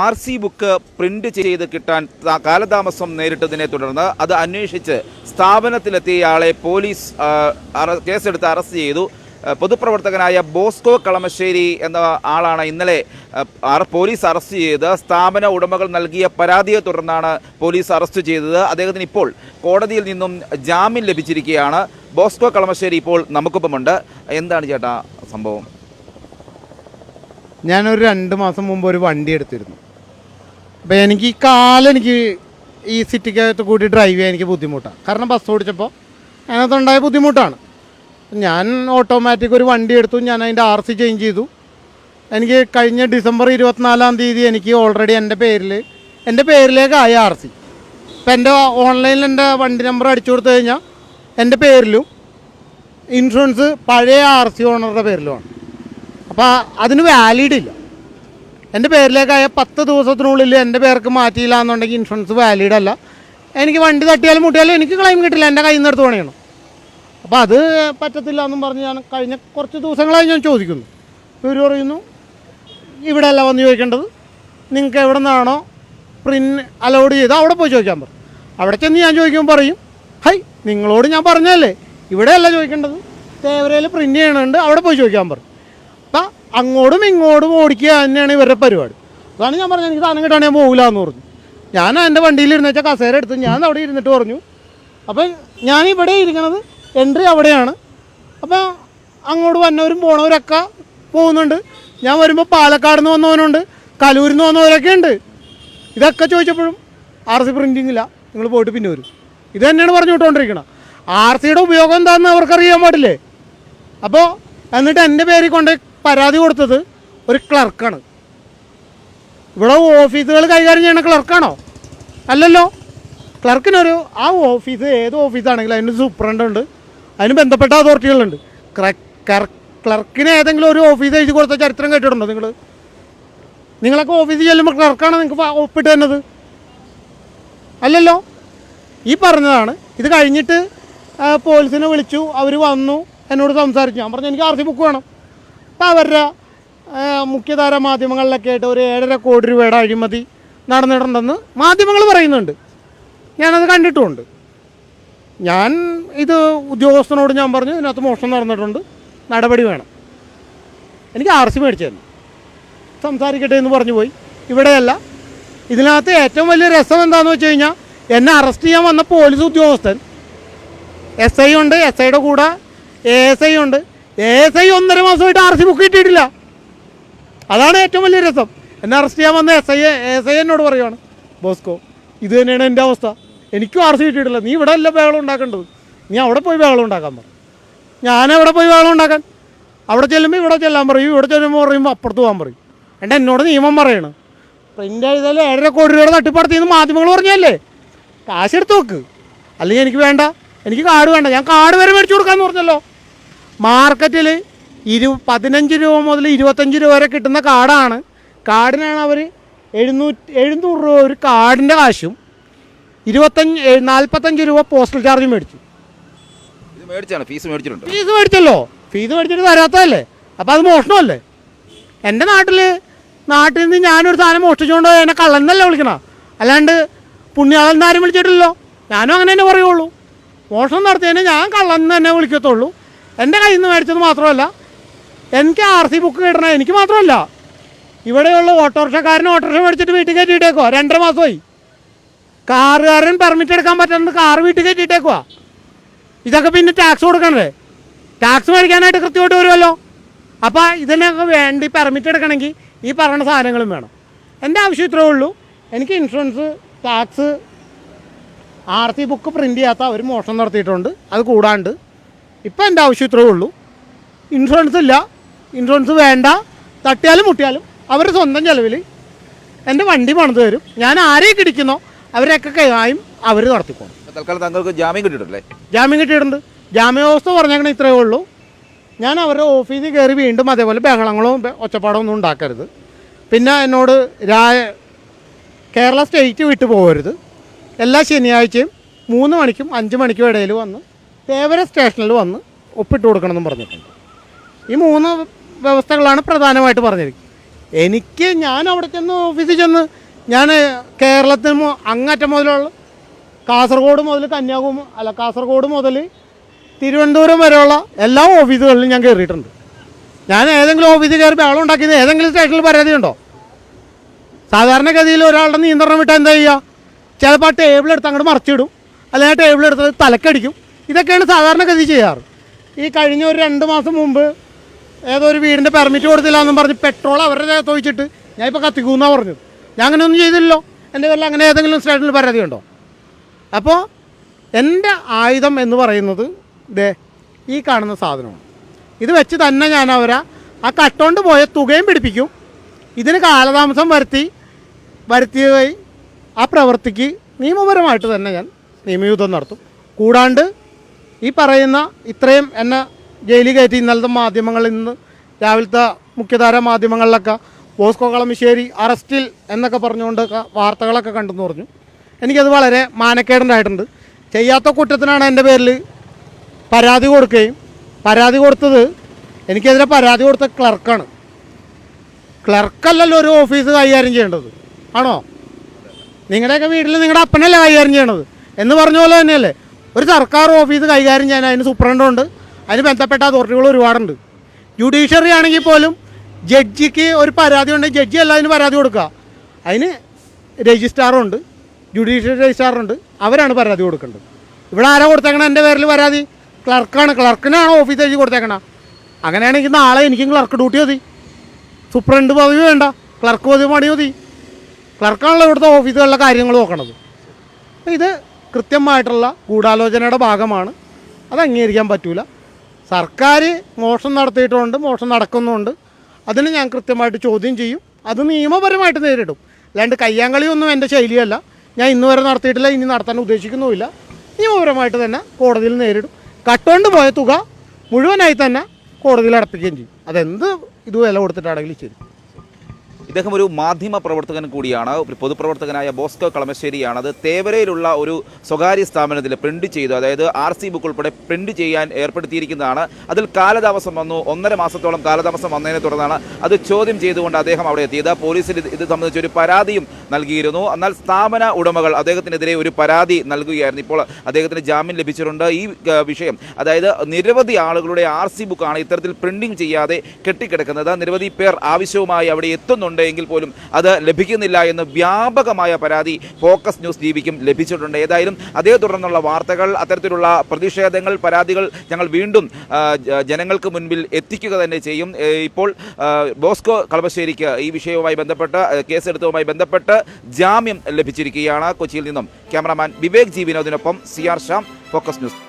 R C book print ചെയ്ത് കിട്ടാൻ കാലതാമസം നേരിട്ടതിനെ തുടർന്ന് അത് അന്വേഷിച്ച് സ്ഥാപനത്തിലെത്തിയ ആളെ പോലീസ് കേസെടുത്ത് അറസ്റ്റ് ചെയ്തു. പൊതുപ്രവർത്തകനായ ബോസ്കോ കളമശ്ശേരി എന്ന ആളാണ് ഇന്നലെ പോലീസ് അറസ്റ്റ് ചെയ്ത് സ്ഥാപന ഉടമകൾ നൽകിയ പരാതിയെ തുടർന്നാണ് പോലീസ് അറസ്റ്റ് ചെയ്തത്. അദ്ദേഹത്തിന് ഇപ്പോൾ കോടതിയിൽ നിന്നും ജാമ്യം ലഭിച്ചിരിക്കുകയാണ്. ബോസ്കോ കളമശ്ശേരി ഇപ്പോൾ നമുക്കൊപ്പമുണ്ട്. എന്താണ് ചേട്ടാ സംഭവം? ഞാനൊരു രണ്ട് മാസം മുമ്പ് ഒരു വണ്ടി എടുത്തിരുന്നു. അപ്പോൾ എനിക്ക് ഈ കാലെനിക്ക് ഈ സിറ്റിക്കകത്ത് കൂടി ഡ്രൈവ് ചെയ്യാൻ എനിക്ക് ബുദ്ധിമുട്ടാണ്. കാരണം ബസ് ഓടിച്ചപ്പോൾ അതിനകത്തുണ്ടായ ബുദ്ധിമുട്ടാണ്. ഞാൻ ഓട്ടോമാറ്റിക് ഒരു വണ്ടി എടുത്തു ഞാൻ അതിന്റെ ആർ സി ചേഞ്ച് ചെയ്തു. എനിക്ക് കഴിഞ്ഞ ഡിസംബർ ഇരുപത്തിനാലാം തീയതി എനിക്ക് ഓൾറെഡി എന്റെ പേരിൽ എന്റെ പേരിലേക്കായി ആർ സി ഇപ്പം എന്റെ ഓൺലൈനിൽ എന്റെ വണ്ടി നമ്പർ അടിച്ചു കൊടുത്തു കഴിഞ്ഞാൽ എന്റെ പേരിലും ഇൻഷുറൻസ് പഴയ ആർ സി ഓണറുടെ പേരിലുമാണ്. അപ്പോൾ അതിന് വാലിഡ് ഇല്ല. എന്റെ പേരിലേക്കായ പത്ത് ദിവസത്തിനുള്ളിൽ എന്റെ പേർക്ക് മാറ്റിയില്ല എന്നുണ്ടെങ്കിൽ ഇൻഷുറൻസ് വാലിഡ് അല്ല. എനിക്ക് വണ്ടി തട്ടിയാലും മുട്ടിയാലും എനിക്ക് ക്ലെയിം കിട്ടില്ല. എന്റെ കയ്യിൽ നിന്ന് എടുത്ത് പണിയണം. അപ്പോൾ അത് പറ്റത്തില്ല എന്നും പറഞ്ഞ് ഞാൻ കഴിഞ്ഞ കുറച്ച് ദിവസങ്ങളായി ഞാൻ ചോദിക്കുന്നു. ഇവർ പറയുന്നു ഇവിടെ അല്ല വന്ന് ചോദിക്കേണ്ടത്. നിങ്ങൾക്ക് എവിടെ നിന്നാണോ പ്രിന്റ് അലോഡ് ചെയ്ത് അവിടെ പോയി ചോദിക്കാൻ പറയും അവിടെ ചെന്ന് ഞാൻ ചോദിക്കുമ്പോൾ പറയും ഹൈ നിങ്ങളോട് ഞാൻ പറഞ്ഞല്ലേ ഇവിടെയല്ല ചോദിക്കേണ്ടത്. തേവരയിൽ പ്രിന്റ് ചെയ്യണുണ്ട്. അവിടെ പോയി ചോദിക്കാൻ പറയും അങ്ങോട്ടും ഇങ്ങോട്ടും ഓടിക്കുക തന്നെയാണ് ഇവരുടെ പരിപാടി. അതാണ് ഞാൻ പറഞ്ഞത്. എനിക്ക് സാധനം കിട്ടാൻ ഞാൻ പോകില്ല എന്ന് പറഞ്ഞു. ഞാൻ എന്റെ വണ്ടിയിൽ ഇരുന്ന് വെച്ചാൽ കസേര എടുത്ത് ഞാൻ അവിടെ ഇരുന്നിട്ട് പറഞ്ഞു. അപ്പം ഞാൻ ഇവിടെ ഇരിക്കണത് എൻട്രി അവിടെയാണ്. അപ്പം അങ്ങോട്ട് വന്നവരും പോണവരൊക്കെ പോകുന്നുണ്ട്. ഞാൻ വരുമ്പോൾ പാലക്കാട് നിന്ന് വന്നവനുണ്ട്. കലൂരിൽ നിന്ന് വന്നവരൊക്കെ ഉണ്ട്. ഇതൊക്കെ ചോദിച്ചപ്പോഴും ആർ സി പ്രിന്റിംഗ് ഇല്ല. നിങ്ങൾ പോയിട്ട് പിന്നെ വരും. ഇത് തന്നെയാണ് പറഞ്ഞു വിട്ടുകൊണ്ടിരിക്കണം ആർ സിയുടെ ഉപയോഗം എന്താണെന്ന് അവർക്കറിയാൻ പാടില്ലേ? അപ്പോൾ എന്നിട്ട് എന്റെ പേരിൽ കൊണ്ട് പരാതി കൊടുത്തത് ഒരു ക്ലർക്കാണ്. ഇവിടെ ഓഫീസുകൾ കൈകാര്യം ചെയ്യുന്ന ക്ലർക്കാണോ? അല്ലല്ലോ. ക്ലർക്കിനൊരു ആ ഓഫീസ് ഏത് ഓഫീസാണെങ്കിലും അതിന് സൂപ്രണ്ട് ഉണ്ട്. അതിന് ബന്ധപ്പെട്ട അതോറിറ്റികളുണ്ട്. ക്ലർക്കിന് ഏതെങ്കിലും ഒരു ഓഫീസ് എഴുതി കൊടുത്ത ചരിത്രം കേട്ടിട്ടുണ്ടോ നിങ്ങൾ നിങ്ങളൊക്കെ ഓഫീസിൽ ചെല്ലുമ്പോൾ ക്ലർക്കാണ് നിങ്ങൾക്ക് ഒപ്പിട്ട് തന്നത്. അല്ലല്ലോ. ഈ പറഞ്ഞതാണ്. ഇത് കഴിഞ്ഞിട്ട് പോലീസിനെ വിളിച്ചു. അവർ വന്നു. എന്നോട് സംസാരിച്ചു. ഞാൻ പറഞ്ഞു എനിക്ക് ആർ സി ബുക്ക് വേണം. അപ്പോൾ അവരുടെ മുഖ്യധാര മാധ്യമങ്ങളിലൊക്കെ ആയിട്ട് ഒരു ഏഴര കോടി രൂപയുടെ അഴിമതി നടന്നിട്ടുണ്ടെന്ന് മാധ്യമങ്ങൾ പറയുന്നുണ്ട്. ഞാനത് കണ്ടിട്ടുമുണ്ട്. ഞാൻ ഇത് ഉദ്യോഗസ്ഥനോട് ഞാൻ പറഞ്ഞു ഇതിനകത്ത് മോഷണം നടന്നിട്ടുണ്ട് നടപടി വേണം. എനിക്ക് ആർ സി മേടിച്ചു തന്നു സംസാരിക്കട്ടെ എന്ന് പറഞ്ഞു പോയി. ഇവിടെയല്ല. ഇതിനകത്ത് ഏറ്റവും വലിയ രസം എന്താണെന്ന് വെച്ച് കഴിഞ്ഞാൽ എന്നെ അറസ്റ്റ് ചെയ്യാൻ വന്ന പോലീസ് ഉദ്യോഗസ്ഥൻ. എസ് ഐ ഉണ്ട് എസ് ഐയുടെ കൂടെ എ എസ് ഐ ഉണ്ട്. എസ് ഐ ഒന്നര മാസമായിട്ട് ആർ സി ബുക്ക് കിട്ടിയിട്ടില്ല. അതാണ് ഏറ്റവും വലിയ രസം. എന്നെ അറസ്റ്റ് ചെയ്യാൻ വന്ന എസ് ഐ എസ് ഐ എന്നോട് പറയുവാണ് ബോസ്കോ ഇത് തന്നെയാണ് എന്റെ അവസ്ഥ. എനിക്കും ആർ സി കിട്ടിയിട്ടില്ല. നീ ഇവിടെ അല്ല ബഹളം ഉണ്ടാക്കേണ്ടത്. നീ അവിടെ പോയി ബഹളം ഉണ്ടാക്കാൻ പറ. ഞാൻ എവിടെ പോയി ബഹളം ഉണ്ടാക്കാൻ. അവിടെ ചെല്ലുമ്പോൾ ഇവിടെ ചെല്ലാൻ പറയും ഇവിടെ ചെല്ലുമ്പോൾ പറയുമ്പോൾ അപ്പുറത്ത് പോകാൻ പറയും. എന്റെ എന്നോട് നിയമം പറയണ്. പ്രിന്റ് ചെയ്താൽ ഏഴര കോടി രൂപയുടെ തട്ടിപ്പടത്തിയെന്ന് മാധ്യമങ്ങൾ പറഞ്ഞല്ലേ കാശ് എടുത്ത് വെക്ക്. അല്ലെങ്കിൽ എനിക്ക് വേണ്ട. എനിക്ക് കാർഡ് വേണ്ട. ഞാൻ കാർഡ് വരെ മേടിച്ചു കൊടുക്കാമെന്ന് പറഞ്ഞല്ലോ. മാർക്കറ്റിൽ ഇരു പതിനഞ്ച് രൂപ മുതൽ ഇരുപത്തഞ്ച് രൂപ വരെ കിട്ടുന്ന കാർഡാണ് കാർഡിനാണ് അവർ എഴുന്നൂറ്റി എഴുന്നൂറ് രൂപ ഒരു കാർഡിന്റെ കാശും ഇരുപത്തഞ്ച് നാൽപ്പത്തഞ്ച് രൂപ പോസ്റ്റൽ ചാർജ് മേടിച്ചു. മേടിച്ചാണ്? ഫീസ് മേടിച്ചിട്ടുണ്ട്? ഫീസ് മേടിച്ചല്ലോ. ഫീസ് മേടിച്ചിട്ട് തരാത്തതല്ലേ? അപ്പോൾ അത് മോഷണമല്ലേ? എന്റെ നാട്ടിൽ നാട്ടിൽ നിന്ന് ഞാനൊരു സാധനം മോഷ്ടിച്ചുകൊണ്ട് എന്നെ കള്ളന്നല്ലേ വിളിക്കണ? അല്ലാണ്ട് പുണ്യാളെന്നാരും വിളിച്ചിട്ടില്ലല്ലോ. ഞാനും അങ്ങനെ തന്നെ പറയുള്ളൂ. മോഷണം നടത്തിയതിനെ ഞാൻ കള്ളന്ന് തന്നെ വിളിക്കത്തുള്ളൂ. എന്റെ കയ്യിൽ നിന്ന് മേടിച്ചത് മാത്രമല്ല. എനിക്ക് ആർ സി ബുക്ക് കിട്ടണം എനിക്ക് മാത്രമല്ല. ഇവിടെയുള്ള ഓട്ടോറിക്ഷക്കാരൻ ഓട്ടോറിക്ഷ മേടിച്ചിട്ട് വീട്ടിൽ കയറ്റിയിട്ടേക്കുവാ രണ്ടര മാസമായി. കാറുകാരൻ പെർമിറ്റ് എടുക്കാൻ പറ്റുന്നത് കാർ വീട്ടിൽ കയറ്റിയിട്ടേക്കുവാ ഇതൊക്കെ പിന്നെ ടാക്സ് കൊടുക്കണ്ടേ ടാക്സ് മേടിക്കാനായിട്ട് കൃത്യമായിട്ട് വരുമല്ലോ. അപ്പോൾ ഇതിനൊക്കെ വേണ്ടി പെർമിറ്റ് എടുക്കണമെങ്കിൽ ഈ പറയുന്ന സാധനങ്ങളും വേണം. എന്റെ ആവശ്യം ഇത്രേ ഉള്ളൂ. എനിക്ക് insurance tax R C book print ചെയ്യാത്ത അവർ മോഷണം നടത്തിയിട്ടുണ്ട്. അത് കൂടാണ്ട് ഇപ്പം എന്റെ ആവശ്യം ഇത്രേ ഉള്ളൂ. ഇൻഷുറൻസ് ഇല്ല. ഇൻഷുറൻസ് വേണ്ട. തട്ടിയാലും മുട്ടിയാലും അവർ സ്വന്തം ചിലവിൽ എന്റെ വണ്ടി പണിത് തരും. ഞാൻ ആരെയൊക്കെ ഇടിക്കുന്നോ അവരെയൊക്കെ കൈമായും അവർ നടത്തിക്കോളും തൽക്കാലം താങ്കൾക്ക് ജാമ്യം കിട്ടിയിട്ടില്ലേ? ജാമ്യം കിട്ടിയിട്ടുണ്ട്. ജാമ്യാവസ്ഥ പറഞ്ഞേക്കണ ഇത്രയേ ഉള്ളൂ. ഞാൻ അവരുടെ ഓഫീസിൽ കയറി വീണ്ടും അതേപോലെ ബഹളങ്ങളോ ഒച്ചപ്പാടോ ഒന്നും ഉണ്ടാക്കരുത്. പിന്നെ എന്നോട് രാ കേരള സ്റ്റേറ്റ് വിട്ടു പോകരുത്. എല്ലാ ശനിയാഴ്ചയും മൂന്ന് മണിക്കും അഞ്ച് മണിക്കും ഇടയിൽ വന്ന് തേവര സ്റ്റേഷനിൽ വന്ന് ഒപ്പിട്ട് കൊടുക്കണമെന്നും പറഞ്ഞിട്ടുണ്ട്. ഈ മൂന്ന് വ്യവസ്ഥകളാണ് പ്രധാനമായിട്ട് പറഞ്ഞിരിക്കുന്നത്. എനിക്ക് ഞാൻ അവിടെ ചെന്ന് ഓഫീസിൽ ചെന്ന് ഞാൻ കേരളത്തിൽ അങ്ങറ്റം മുതലുള്ള കാസർഗോഡ് മുതൽ കന്യാകുമാരി അല്ല കാസർഗോഡ് മുതൽ തിരുവനന്തപുരം വരെയുള്ള എല്ലാ ഓഫീസുകളിലും ഞാൻ കയറിയിട്ടുണ്ട്. ഞാൻ ഏതെങ്കിലും ഓഫീസിൽ കയറി ബഹളം ഉണ്ടാക്കിയത് ഏതെങ്കിലും സ്റ്റേഷനിൽ പരാതിയുണ്ടോ സാധാരണഗതിയിൽ ഒരാളുടെ നിയന്ത്രണം വിട്ടാൽ എന്താ ചെയ്യുക? ചിലപ്പോൾ ആ ടേബിൾ എടുത്ത് അങ്ങോട്ട് മറിച്ചിടും. അല്ലെങ്കിൽ ആ ടേബിൾ എടുത്ത് തലക്കടിക്കും. ഇതൊക്കെയാണ് സാധാരണഗതി ചെയ്യാറ്. ഈ കഴിഞ്ഞ ഒരു രണ്ട് മാസം മുമ്പ് ഏതോ ഒരു വീടിന്റെ പെർമിറ്റ് കൊടുത്തില്ല എന്നും പറഞ്ഞ് പെട്രോൾ അവരുടെ തോയിച്ചിട്ട് ഞാൻ ഇപ്പോൾ കത്തിക്കൂന്നാ പറഞ്ഞു ഞാൻ അങ്ങനെ ഒന്നും ചെയ്തില്ലല്ലോ. എന്റെ പേരിൽ അങ്ങനെ ഏതെങ്കിലും സ്റ്റേഷനിൽ പരാതി ഉണ്ടോ? അപ്പോൾ എന്റെ ആയുധം എന്ന് പറയുന്നത് ദേ ഈ കാണുന്ന സാധനമാണ്. ഇത് വെച്ച് തന്നെ ഞാൻ അവരെ ആ കട്ടോണ്ട് പോയ തുകയും പിടിപ്പിക്കും. ഇതിന് കാലതാമസം വരുത്തി വരുത്തിയതായി ആ പ്രവൃത്തിക്ക് നിയമപരമായിട്ട് തന്നെ ഞാൻ നിയമയുദ്ധം നടത്തും. കൂടാണ്ട് ഈ പറയുന്ന ഇത്രയും എന്നെ ജയിലിൽ കയറ്റി ഇന്നലത്തെ മാധ്യമങ്ങളിൽ നിന്ന് രാവിലത്തെ മുഖ്യധാര മാധ്യമങ്ങളിലൊക്കെ ബോസ്കോ കളമശ്ശേരി അറസ്റ്റിൽ എന്നൊക്കെ പറഞ്ഞുകൊണ്ടൊക്കെ വാർത്തകളൊക്കെ കണ്ടെന്ന് പറഞ്ഞു. എനിക്കത് വളരെ മാനക്കേടുണ്ടായിട്ടുണ്ട് ചെയ്യാത്ത കുറ്റത്തിനാണ് എന്റെ പേരിൽ പരാതി കൊടുക്കുകയും പരാതി കൊടുത്തത് എനിക്കെതിരെ പരാതി കൊടുത്ത ക്ലർക്കാണ്. ക്ലർക്കല്ലല്ലോ ഒരു ഓഫീസ് കൈകാര്യം ചെയ്യേണ്ടത്. ആണോ? നിങ്ങളുടെയൊക്കെ വീട്ടിൽ നിങ്ങളുടെ അപ്പനല്ലേ കൈകാര്യം ചെയ്യണത്? എന്ന് പറഞ്ഞ പോലെ തന്നെയല്ലേ? ഒരു സർക്കാർ ഓഫീസ് കൈകാര്യം ചെയ്യാൻ അതിന് സൂപ്രണ്ടുണ്ട്. അതിന് ബന്ധപ്പെട്ട അതോറിറ്റികൾ ഒരുപാടുണ്ട്. ജുഡീഷ്യറി ആണെങ്കിൽ പോലും ജഡ്ജിക്ക് ഒരു പരാതി ഉണ്ടെങ്കിൽ ജഡ്ജി അല്ല അതിന് പരാതി കൊടുക്കുക. അതിന് രജിസ്ട്രാറുണ്ട്. ജുഡീഷ്യറി രജിസ്ട്രാറുണ്ട്. അവരാണ് പരാതി കൊടുക്കേണ്ടത്. ഇവിടെ ആരാ കൊടുത്തേക്കണം? എന്റെ പേരിൽ പരാതി. ക്ലർക്കാണ്. ക്ലർക്കിനാണ് ഓഫീസ് എഴുതി കൊടുത്തേക്കണ. അങ്ങനെയാണെങ്കിൽ നാളെ എനിക്കും ക്ലർക്ക് ഡ്യൂട്ടി മതി. സൂപ്രണ്ട് പദവി വേണ്ട. ക്ലർക്ക് പദവി മതി. മതി ക്ലർക്കാണല്ലോ ഇവിടുത്തെ ഓഫീസുകളിലെ കാര്യങ്ങൾ നോക്കണത്. ഇത് കൃത്യമായിട്ടുള്ള ഗൂഢാലോചനയുടെ ഭാഗമാണ്. അത് അംഗീകരിക്കാൻ പറ്റൂല. സർക്കാർ മോഷണം നടത്തിയിട്ടുണ്ട് മോഷണം നടക്കുന്നുണ്ട്. അതിന് ഞാൻ കൃത്യമായിട്ട് ചോദ്യം ചെയ്യും. അത് നിയമപരമായിട്ട് നേരിടും. അല്ലാണ്ട് കയ്യാങ്കളിയൊന്നും എന്റെ ശൈലിയല്ല. ഞാൻ ഇന്ന് വരെ നടത്തിയിട്ടില്ല ഇനി നടത്താൻ ഉദ്ദേശിക്കുന്നുമില്ല. നിയമപരമായിട്ട് തന്നെ കോടതിയിൽ നേരിടും. കട്ടുകൊണ്ട് പോയ തുക മുഴുവനായി തന്നെ കോടതിയിൽ അടപ്പിക്കുകയും ചെയ്യും. അതെന്ത് ഇത് വില കൊടുത്തിട്ടാണെങ്കിലും ശരി. ഇദ്ദേഹം ഒരു മാധ്യമ പ്രവർത്തകൻ കൂടിയാണ്. പൊതുപ്രവർത്തകനായ ബോസ്കോ കളമശ്ശേരിയാണ് അത് തേവരയിലുള്ള ഒരു സ്വകാര്യ സ്ഥാപനത്തിൽ പ്രിന്റ് ചെയ്തു. അതായത് ആർ സി ബുക്ക് ഉൾപ്പെടെ പ്രിന്റ് ചെയ്യാൻ ഏർപ്പെടുത്തിയിരിക്കുന്നതാണ്. അതിൽ കാലതാമസം വന്നു. ഒന്നര മാസത്തോളം കാലതാമസം വന്നതിനെ തുടർന്നാണ് അത് ചോദ്യം ചെയ്തുകൊണ്ട് അദ്ദേഹം അവിടെ എത്തിയത്. പോലീസിൽ ഇത് ഇത് സംബന്ധിച്ച് ഒരു പരാതിയും നൽകിയിരുന്നു. എന്നാൽ സ്ഥാപന ഉടമകൾ അദ്ദേഹത്തിനെതിരെ ഒരു പരാതി നൽകുകയായിരുന്നു. ഇപ്പോൾ അദ്ദേഹത്തിന് ജാമ്യം ലഭിച്ചിട്ടുണ്ട്. ഈ വിഷയം അതായത് നിരവധി ആളുകളുടെ ആർ സി ബുക്കാണ് ഇത്തരത്തിൽ പ്രിന്റിംഗ് ചെയ്യാതെ കെട്ടിക്കിടക്കുന്നത്. നിരവധി പേർ ആവശ്യവുമായി അവിടെ എത്തുന്നുണ്ട് എങ്കിൽ പോലും അത് ലഭിക്കുന്നില്ല എന്ന് വ്യാപകമായ പരാതി ഫോക്കസ് ന്യൂസ് ടിവിക്കും ലഭിച്ചിട്ടുണ്ട്. ഏതായാലും അതേ തുടർന്നുള്ള വാർത്തകൾ അത്തരത്തിലുള്ള പ്രതിഷേധങ്ങൾ പരാതികൾ ഞങ്ങൾ വീണ്ടും ജനങ്ങൾക്ക് മുൻപിൽ എത്തിക്കുക തന്നെ ചെയ്യും. ഇപ്പോൾ ബോസ്കോ കളമശ്ശേരിക്ക് ഈ വിഷയവുമായി ബന്ധപ്പെട്ട് കേസെടുത്തതുമായി ബന്ധപ്പെട്ട് ജാമ്യം ലഭിച്ചിരിക്കുകയാണ് കൊച്ചിയിൽ നിന്നും. Cameraman Vivek G വിനോദിനൊപ്പം C R Sham focus news.